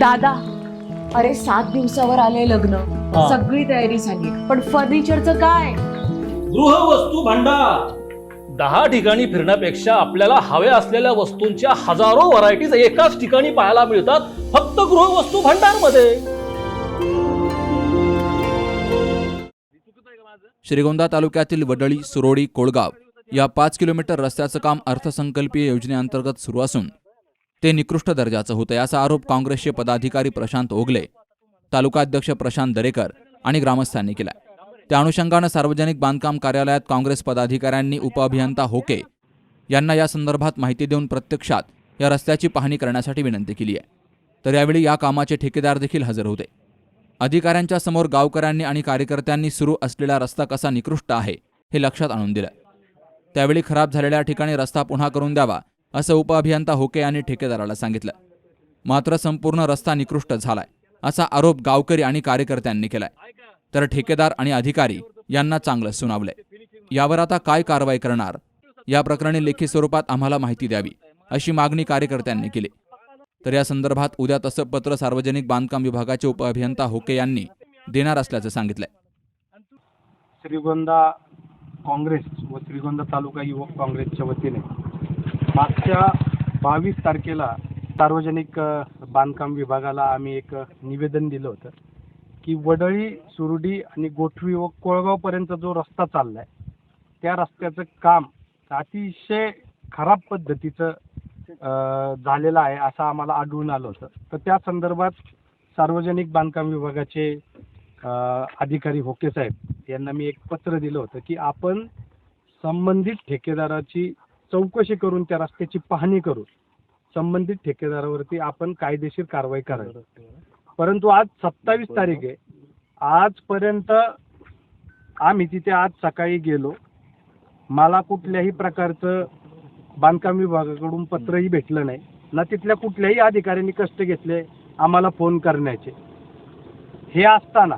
दादा अरे सात दिवसावर आले लग्न. हा. सगळी तयारी झाली. पण फर्निचरचं काय? गृहवस्तू भांडार. दहा ठिकाणी फिरण्यापेक्षा आपल्याला हव्या असलेल्या वस्तूंच्या हजारो व्हरायटीज एकाच ठिकाणी पाहायला मिळतात फक्त गृहवस्तू भांडारमध्ये श्रीगोंदा तालुक्यातील वडळी सुरोडी कोळगाव या पाच किलोमीटर रस्त्याचं काम अर्थसंकल्पीय योजनेअंतर्गत सुरू असून ते निकृष्ट दर्जाचं होतं याचा आरोप काँग्रेसचे पदाधिकारी प्रशांत ओगले तालुकाध्यक्ष प्रशांत दरेकर आणि ग्रामस्थांनी केला त्या अनुषंगानं सार्वजनिक बांधकाम कार्यालयात काँग्रेस पदाधिकाऱ्यांनी उपअभियंता होके यांना या संदर्भात माहिती देऊन प्रत्यक्षात या रस्त्याची पाहणी करण्यासाठी विनंती केली आहे. तर यावेळी या कामाचे ठेकेदार देखील हजर होते. अधिकाऱ्यांच्या समोर गावकऱ्यांनी आणि कार्यकर्त्यांनी सुरू असलेला रस्ता कसा निकृष्ट आहे हे लक्षात आणून दिलं. त्यावेळी खराब झालेल्या ठिकाणी रस्ता पुन्हा करून द्यावा असं उपअभियंता होके यांनी ठेकेदाराला सांगितलं. मात्र संपूर्ण रस्ता निकृष्ट झालाय असा आरोप गावकरी आणि कार्यकर्त्यांनी केलाय. तर ठेकेदार आणि अधिकारी यांना चांगलं सुनावलंय. यावर आता काय कारवाई करणार? या प्रकरणी लेखी स्वरूपात आम्हाला माहिती द्यावी अशी मागणी कार्यकर्त्यांनी केली. तर या संदर्भात उद्या तसं पत्र सार्वजनिक बांधकाम विभागाचे उपअभियंता होके यांनी देणार असल्याचं सांगितलंय. श्रीगोंदा काँग्रेस व श्रीगोंदा तालुका युवक काँग्रेसच्या वतीने मागच्या बावीस तारखेला सार्वजनिक बांधकाम विभागाला आम्ही एक निवेदन दिलं होतं की वडळी सुरडी आणि गोठवी व कोळगावपर्यंत जो रस्ता चाललाय त्या रस्त्याचं काम अतिशय खराब पद्धतीचं झालेलं आहे असं आम्हाला आढळून आलं होतं. तर त्या संदर्भात सार्वजनिक बांधकाम विभागाचे अधिकारी होके साहेब यांना मी एक पत्र दिलं होतं की आपण संबंधित ठेकेदाराची चौकशी करून त्या रस्त्याची पाहणी करून संबंधित ठेकेदारावरती आपण कायदेशीर कारवाई करावी. परंतु आज सत्तावीस तारीख. आहे आजपर्यंत आम्ही तिथे आज सकाळी गेलो. मला कुठल्याही प्रकारचं बांधकाम विभागाकडून पत्रही भेटलं नाही. ना तिथल्या कुठल्याही अधिकाऱ्यांनी कष्ट घेतले आम्हाला फोन करण्याचे. हे असताना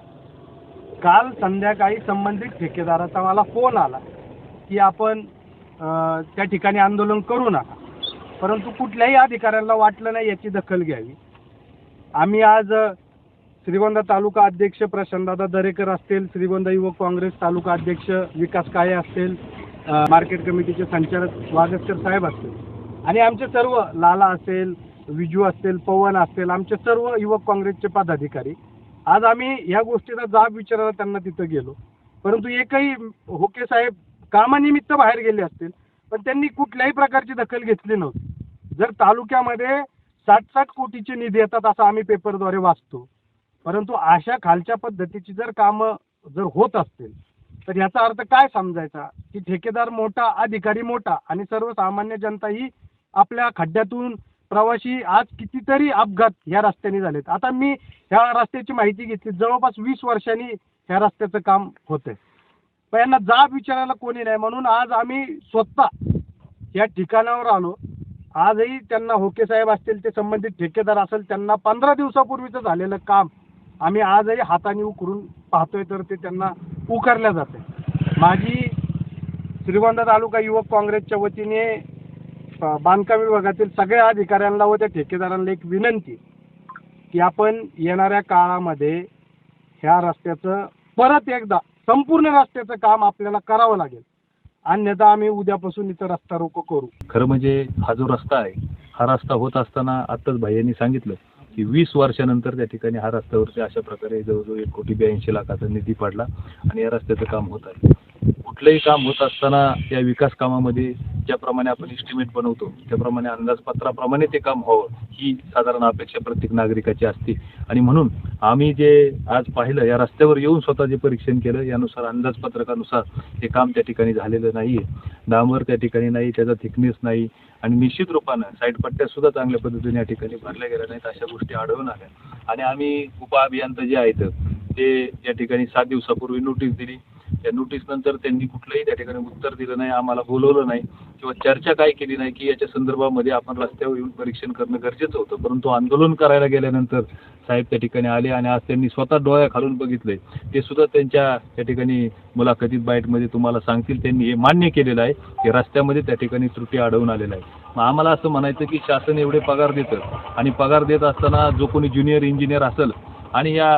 काल संध्याकाळी संबंधित ठेकेदाराचा मला फोन आला की आपण त्या ठिकाणी आंदोलन करू नका. परंतु कुठल्याही अधिकाऱ्यांना वाटलं नाही याची दखल घ्यावी. आम्ही आज श्रीगोंदा तालुका अध्यक्ष प्रशांतदादा दरेकर असतील श्रीगोंदा युवक काँग्रेस तालुका अध्यक्ष विकास काळे असतील मार्केट कमिटीचे संचालक वागस्कर साहेब असतील आणि आमचे सर्व लाला असेल विजू असतील पवन असतील आमचे सर्व युवक काँग्रेसचे पदाधिकारी आज आम्ही या गोष्टीचा जाब विचारायला त्यांना तिथं गेलो. परंतु एकही होके साहेब कामानिमित्त बाहेर गेले असतील पण त्यांनी कुठल्याही प्रकारची दखल घेतली नव्हती. जर तालुक्यामध्ये साठ साठ कोटीचे निधी येतात असं आम्ही पेपरद्वारे वाचतो. परंतु अशा खालच्या पद्धतीची जर कामं जर होत असतील तर याचा अर्थ काय समजायचा? की ठेकेदार मोठा अधिकारी मोठा आणि सर्वसामान्य जनता ही आपल्या खड्ड्यातून प्रवासी आज कितीतरी अपघात ह्या रस्त्याने झालेत. आता मी ह्या रस्त्याची माहिती घेतली. जवळपास वीस वर्षांनी ह्या रस्त्याचं काम होतंय. पण यांना जाब विचारायला कोणी नाही. म्हणून आज आम्ही स्वतः या ठिकाणावर आलो. आजही त्यांना होके साहेब असतील ते संबंधित ठेकेदार असेल त्यांना पंधरा दिवसापूर्वीचं झालेलं काम आम्ही आजही हाताने उकरून पाहतोय तर ते त्यांना उकरल्या जाते. माझी श्रीगोंदा तालुका युवक काँग्रेसच्या वतीने बांधकाम विभागातील सगळ्या अधिकाऱ्यांना व त्या ठेकेदारांना एक विनंती की आपण येणाऱ्या काळामध्ये ह्या रस्त्याचं परत एकदा संपूर्ण रस्त्याचं काम आपल्याला करावं लागेल. अन्यथा आम्ही उद्यापासून इथं रस्ता रोको करू. खरं म्हणजे हा जो रस्ता आहे हा रस्ता होत असताना आत्ताच भाईयांनी सांगितलं की वीस वर्षानंतर त्या ठिकाणी हा रस्त्यावरती अशा प्रकारे जवळजवळ एक कोटी ब्याऐंशी लाखाचा निधी पडला आणि या रस्त्याचं काम होत आहे. कुठलंही काम होत असताना या विकास कामामध्ये ज्याप्रमाणे आपण इस्टिमेट बनवतो त्याप्रमाणे अंदाजपत्राप्रमाणे ते काम व्हावं ही साधारण अपेक्षा प्रत्येक नागरिकाची असते. आणि म्हणून आम्ही जे आज पाहिलं या रस्त्यावर येऊन स्वतः जे परीक्षण केलं यानुसार अंदाजपत्रकानुसार हे काम त्या ठिकाणी झालेलं नाही आहे डांबर त्या ठिकाणी नाही त्याचा थिकनेस नाही आणि निश्चित रूपानं साईड पट्ट्या सुद्धा चांगल्या पद्धतीने या ठिकाणी भरल्या गेल्या नाहीत अशा गोष्टी आढळून आल्या. आणि आम्ही उपअभियंता जे आहेत ते या ठिकाणी सात दिवसापूर्वी नोटीस दिली. त्या नोटीस नंतर त्यांनी कुठलंही त्या ठिकाणी उत्तर दिलं नाही आम्हाला बोलवलं नाही किंवा चर्चा काय केली नाही की याच्या संदर्भामध्ये आपण रस्त्यावर येऊन परीक्षण करणं गरजेचं होतं. परंतु आंदोलन करायला गेल्यानंतर साहेब त्या ठिकाणी आले आणि आज त्यांनी स्वतः डोळ्या खालून बघितले. ते सुद्धा त्यांच्या त्या ठिकाणी मुलाखतीत बाईटमध्ये तुम्हाला सांगतील त्यांनी हे मान्य केलेलं आहे की रस्त्यामध्ये त्या ठिकाणी त्रुटी आढळून आलेला आहे मग आम्हाला असं म्हणायचं की शासन एवढे पगार देतं आणि पगार देत असताना जो कोणी ज्युनियर इंजिनियर असेल आणि या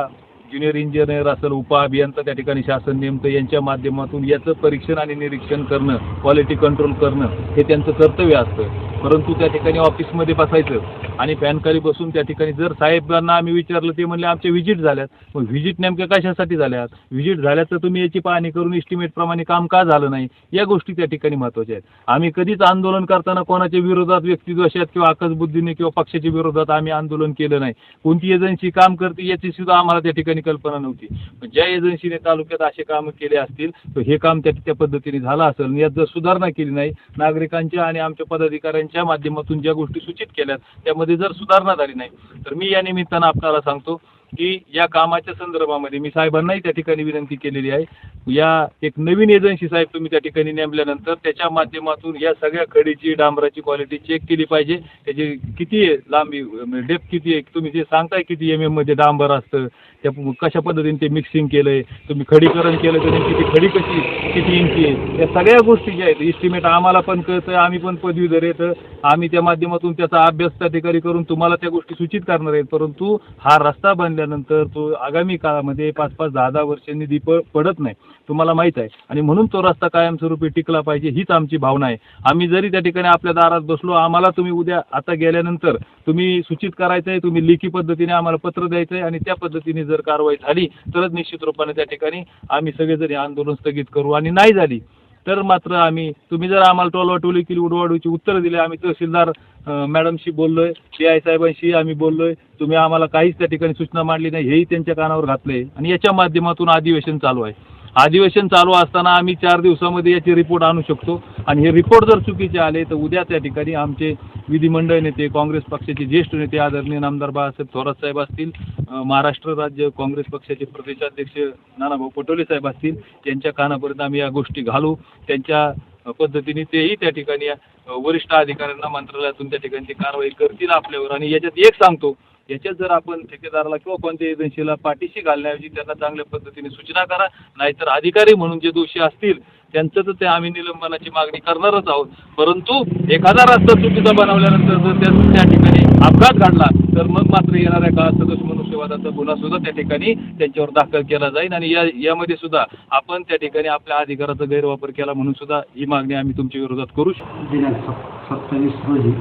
ज्युनियर इंजिनियर असेल उपअभियंता त्या ठिकाणी शासन नेमतं यांच्या माध्यमातून याचं परीक्षण आणि निरीक्षण करणं क्वालिटी कंट्रोल करणं हे त्यांचं कर्तव्य असतं. परंतु त्या ठिकाणी ऑफिसमध्ये बसायचं आणि पॅनकारी बसून त्या ठिकाणी जर साहेबांना आम्ही विचारलं ते म्हणले आमच्या व्हिजिट झाल्यात. मग व्हिजिट नेमक्या कशासाठी झाल्यात? व्हिजिट झाल्यात तर तुम्ही याची पाहणी करून इस्टिमेटप्रमाणे काम का झालं नाही. या गोष्टी त्या ठिकाणी महत्त्वाच्या आहेत. आम्ही कधीच आंदोलन करताना कोणाच्या विरोधात व्यक्तिद्वेषात किंवा आकसबुद्धीने किंवा पक्षाच्या विरोधात आम्ही आंदोलन केलं नाही. कोणती एजन्सी काम करते याची सुद्धा आम्हाला त्या ठिकाणी कल्पना नव्हती. पण ज्या एजन्सीने तालुक्यात असे कामं केले असतील तर हे काम त्या त्या पद्धतीने झालं असेल. यात जर सुधारणा केली नाही नागरिकांच्या आणि आमच्या पदाधिकाऱ्यांच्या माध्यमातून ज्या गोष्टी सूचित केल्यात त्यामध्ये जर सुधारणा झाली नाही तर मी या निमित्तानं आपल्याला सांगतो की या कामाच्या संदर्भामध्ये मी साहेबांनाही त्या ठिकाणी विनंती केलेली आहे. या एक नवीन एजन्सी साहेब तुम्ही त्या ठिकाणी नेमल्यानंतर त्याच्या माध्यमातून या सगळ्या खडीची डांबराची क्वालिटी चेक केली पाहिजे. त्याची किती आहे लांबी म्हणजे डेप्थ किती आहे? तुम्ही जे सांगताय किती एम एममध्ये डांबर असतं त्या कशा पद्धतीने ते मिक्सिंग केलंय तुम्ही खडीकरण केलं तर किती खडी कशी किती इंची आहे? या सगळ्या गोष्टी ज्या आहेत इस्टिमेट आम्हाला पण कळतं आम्ही पण पदवीधर आहेत आम्ही त्या माध्यमातून त्याचा अभ्यास त्या ठिकाणी करून तुम्हाला त्या गोष्टी सूचित करणार आहेत परंतु हा रस्ता आणल्यानंतर तो आगामी काळामध्ये पाच पाच दहा दहा वर्षांनी दीप पडत नाही. तुम्हाला माहीत आहे. आणि म्हणून तो रस्ता कायमस्वरूपी टिकला पाहिजे हीच आमची भावना आहे. आम्ही जरी त्या ठिकाणी आपल्या दारात बसलो आम्हाला तुम्ही उद्या आता गेल्यानंतर तुम्ही सूचित करायचं आहे तुम्ही लेखी पद्धतीने आम्हाला पत्र द्यायचं आहे आणि त्या पद्धतीने जर कारवाई झाली तरच निश्चित रूपाने त्या ठिकाणी आम्ही सगळेजणी आंदोलन स्थगित करू. आणि नाही झाली तर मात्र आम्ही तुम्ही जर आम्हाला टोलवाटोली केली उडवाडूची उत्तरं दिली आम्ही तहसीलदार अं, मॅडमशी बोललोय सी आय साहेबांशी आम्ही बोललोय तुम्ही आम्हाला काहीच त्या ठिकाणी सूचना मांडली नाही हेही त्यांच्या कानावर घातलंय. आणि याच्या माध्यमातून अधिवेशन चालू आहे. अधिवेशन चालू असताना आम्ही चार दिवसामध्ये याचे रिपोर्ट आणू शकतो. आणि हे रिपोर्ट जर चुकीचे आले तर उद्या त्या ठिकाणी आमचे विधिमंडळ नेते काँग्रेस पक्षाचे ज्येष्ठ नेते आदरणीय नामदार बाळासाहेब थोरात साहेब असतील महाराष्ट्र राज्य काँग्रेस पक्षाचे प्रदेशाध्यक्ष नानाभाऊ पटोले साहेब असतील त्यांच्या कानापर्यंत आम्ही या गोष्टी घालू. त्यांच्या पद्धतीने तेही त्या ठिकाणी वरिष्ठ अधिकाऱ्यांना मंत्रालयातून त्या ठिकाणी कारवाई करतील आपल्यावर. आणि याच्यात एक सांगतो याच्यात जर आपण ठेकेदाराला किंवा कोणत्या एजन्सीला पाठीशी घालण्याऐवजी त्यांना चांगल्या पद्धतीने सूचना करा नाहीतर अधिकारी म्हणून जे दोषी असतील त्यांचं तर ते आम्ही निलंबनाची मागणी करणारच आहोत. परंतु एखादा रस्ता चुकीचा बनवल्यानंतर जर त्या त्या ठिकाणी अपघात घडला तर मग मात्र येणाऱ्या काळात सदोष मनुष्यवादाचा गुन्हा सुद्धा त्या ठिकाणी त्यांच्यावर दाखल केला जाईल आणि या यामध्ये सुद्धा आपण त्या ठिकाणी आपल्या अधिकाराचा गैरवापर केला म्हणून सुद्धा ही मागणी आम्ही तुमच्या विरोधात करू शकतो. दिनांक सत्तावीस रोजी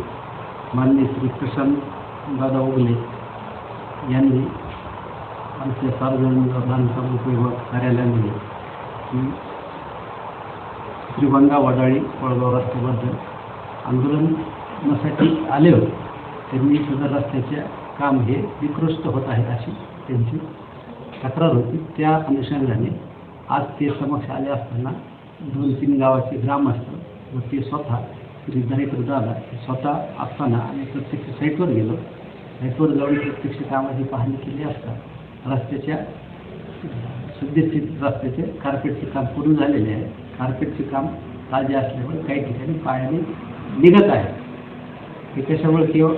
माननीय श्री प्रशांत दादा उगले. यांनी आमच्या सार्वजनिक बांधकाम उपयोग कार्यालयामध्ये की वडाळी कोळगाव रस्त्याबद्दल आंदोलनासाठी आले होते त्यांनी सदर रस्त्याचे काम हे निकृष्ट होत आहे अशी त्यांची तक्रार होती. त्या अनुषंगाने आज ते समक्ष आले असताना दोन तीन गावाचे ग्रामस्थ व ते स्वतः श्री दरेकर दादा स्वतः असताना आम्ही प्रत्यक्ष साईटवर गेलो. साईटवर प्रत्यक्ष कामाची पाहणी केली असता रस्त्याच्या सद्यस्थित रस्त्याचे कार्पेटचे काम पूर्ण झालेले आहे. कार्पेटचे काम ताजे असल्यामुळे काही ठिकाणी पायाने निघत आहे. हे कशामुळे किंवा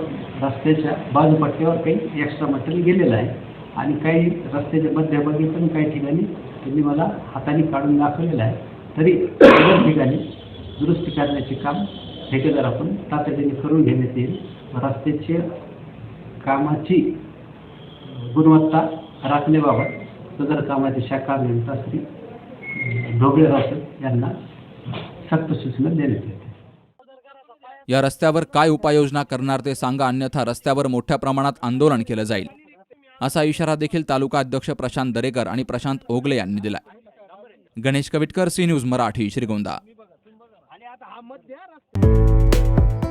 रस्त्याच्या बाजूपट्ट्यावर काही एक्स्ट्रा मटेरियल गेलेलं आहे. आणि काही रस्त्याच्या मध्यभागी पण काही ठिकाणी त्यांनी मला हाताने काढून दाखवलेलं आहे. तरी इतर ठिकाणी दुरुस्ती करण्याचे काम ठेकेदार आपण तातडीने करून घेण्यात येईल. रस्त्याचे कामाची गुणवत्ता राखण्याबाबत सदर कामाचे शाखा अभियंता श्री ढोबळे रावसाहेब यांना सक्त सूचना देण्यात येते. या रस्त्यावर काय उपाययोजना करणार ते सांगा अन्यथा रस्त्यावर मोठ्या प्रमाणात आंदोलन केलं जाईल. असा इशारा देखील तालुका अध्यक्ष प्रशांत दरेकर आणि प्रशांत ओगले यांनी दिला Ganesh Kavitkar C news Marathi Shrigonda.